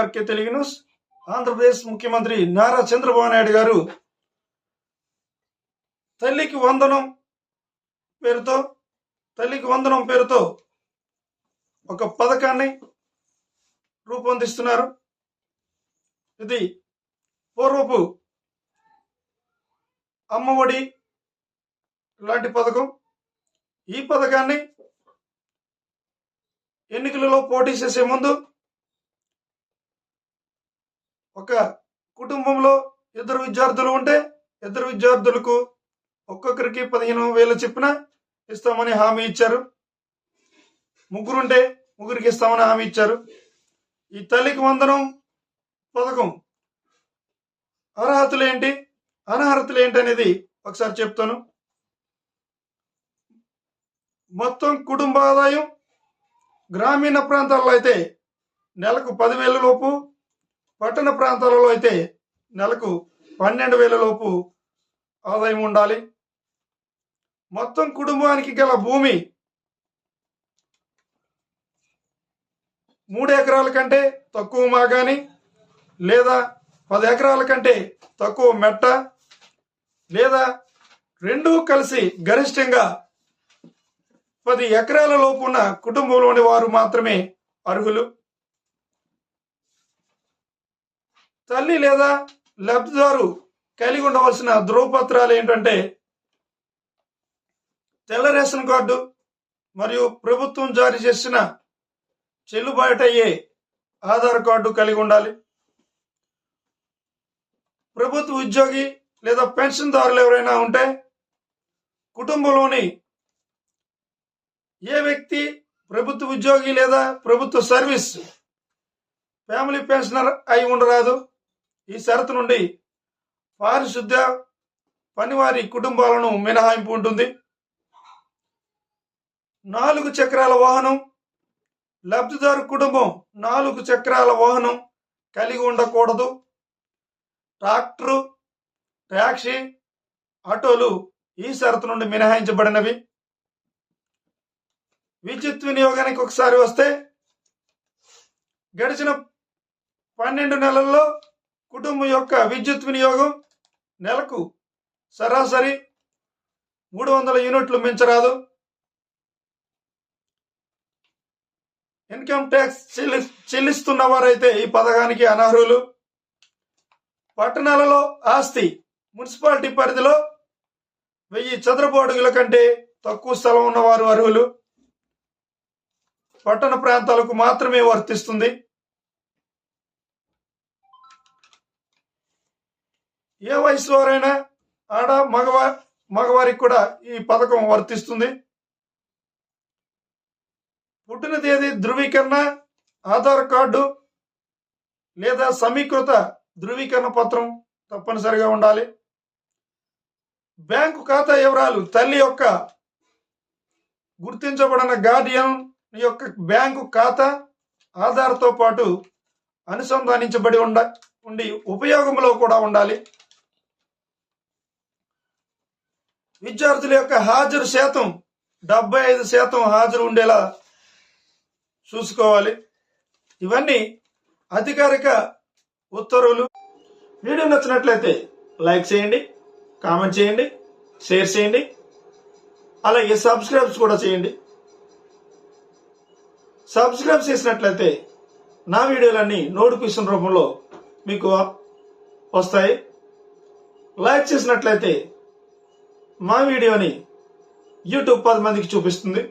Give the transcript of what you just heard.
RK Telugu news. Andhra Pradesh ముఖ్యమంత్రి నారా చంద్రబాబు నాయుడు గారు తల్లికి వందనం పేరుతో తల్లికి వందనం పేరుతో ఒక పథకాన్ని రూపొందిస్తున్నారు. ఇది పూర్వపు అమ్మఒడి లాంటి పథకం. ఈ పథకాన్ని ఎన్నికలలో పోటీ చేసే ముందు ఒక కుటుంబంలో ఇద్దరు విద్యార్థులు ఉంటే ఇద్దరు విద్యార్థులకు ఒక్కొక్కరికి పదిహేను వేలు చెప్పిన ఇస్తామని హామీ ఇచ్చారు. ముగ్గురుంటే ముగ్గురికి ఇస్తామని హామీ ఇచ్చారు. ఈ తల్లికి వందనం పథకం అర్హతలు ఏంటి? అనర్హతలు ఏంటి అనేది ఒకసారి చెప్తాను. మొత్తం కుటుంబ ఆదాయం గ్రామీణ ప్రాంతాల్లో అయితే నెలకు పదివేల లోపు పట్టణ ప్రాంతాలలో అయితే నెలకు పన్నెండు వేల లోపు ఆదాయం ఉండాలి. మొత్తం కుటుంబానికి గల భూమి మూడు ఎకరాల కంటే తక్కువ మాగాని లేదా పది ఎకరాల కంటే తక్కువ మెట్ట లేదా రెండూ కలిసి గరిష్టంగా పది ఎకరాల లోపు ఉన్న కుటుంబంలోని వారు మాత్రమే అర్హులు. తల్లి లేదా లబ్ధిదారు కలిగి ఉండవలసిన ధృవపత్రాలు ఏంటంటే తెల్ల రేషన్ కార్డు మరియు ప్రభుత్వం జారీ చేసిన చెల్లుబాటు అయ్యే ఆధార్ కార్డు కలిగి ఉండాలి. ప్రభుత్వ ఉద్యోగి లేదా పెన్షన్దారులు ఎవరైనా ఉంటే కుటుంబంలోని ఏ వ్యక్తి ప్రభుత్వ ఉద్యోగి లేదా ప్రభుత్వ సర్వీస్ ఫ్యామిలీ పెన్షనర్ అయి ఉండరాదు. ఈ షరతు నుండి పారిశుద్ధ్య పనివారి కుటుంబాలను మినహాయింపు ఉంటుంది. నాలుగు చక్రాల వాహనం లబ్ధిదారు కుటుంబం నాలుగు చక్రాల వాహనం కలిగి ఉండకూడదు. ట్రాక్టరు ట్యాక్సీ ఆటోలు ఈ షరతు నుండి మినహాయించబడినవి. విద్యుత్ వినియోగానికి ఒకసారి వస్తే గడిచిన పన్నెండు నెలల్లో కుటుంబం యొక్క విద్యుత్ వినియోగం నెలకు సరాసరి మూడు వందల యూనిట్లు మించరాదు. ఇన్కమ్ ట్యాక్స్ చెల్లి చెల్లిస్తున్న వారైతే ఈ పథకానికి అనర్హులు. పట్టణాలలో ఆస్తి మున్సిపాలిటీ పరిధిలో వెయ్యి చదరపు అడుగుల కంటే తక్కువ స్థలం ఉన్నవారు అర్హులు. పట్టణ ప్రాంతాలకు మాత్రమే వర్తిస్తుంది. ఏ వయసు వారైనా ఆడ మగవా మగవారికి కూడా ఈ పథకం వర్తిస్తుంది. పుట్టిన తేదీ ధృవీకరణ ఆధార్ కార్డు లేదా సమీకృత ధృవీకరణ పత్రం తప్పనిసరిగా ఉండాలి. బ్యాంకు ఖాతా వివరాలు తల్లి యొక్క గుర్తించబడిన గార్డియన్ యొక్క బ్యాంకు ఖాతా ఆధార్తో పాటు అనుసంధానించబడి ఉండ ఉండి ఉపయోగంలో కూడా ఉండాలి. విద్యార్థుల యొక్క హాజరు శాతం డెబ్బై ఐదు శాతం హాజరు ఉండేలా చూసుకోవాలి. ఇవన్నీ అధికారిక ఉత్తర్వులు. వీడియో నచ్చినట్లయితే లైక్ చేయండి కామెంట్ చేయండి షేర్ చేయండి అలాగే సబ్స్క్రైబ్స్ కూడా చేయండి. సబ్స్క్రైబ్ చేసినట్లయితే నా వీడియోలన్నీ నోటిఫికేషన్ రూపంలో మీకు వస్తాయి. లైక్ చేసినట్లయితే మా వీడియోని యూట్యూబ్ పది మందికి చూపిస్తుంది.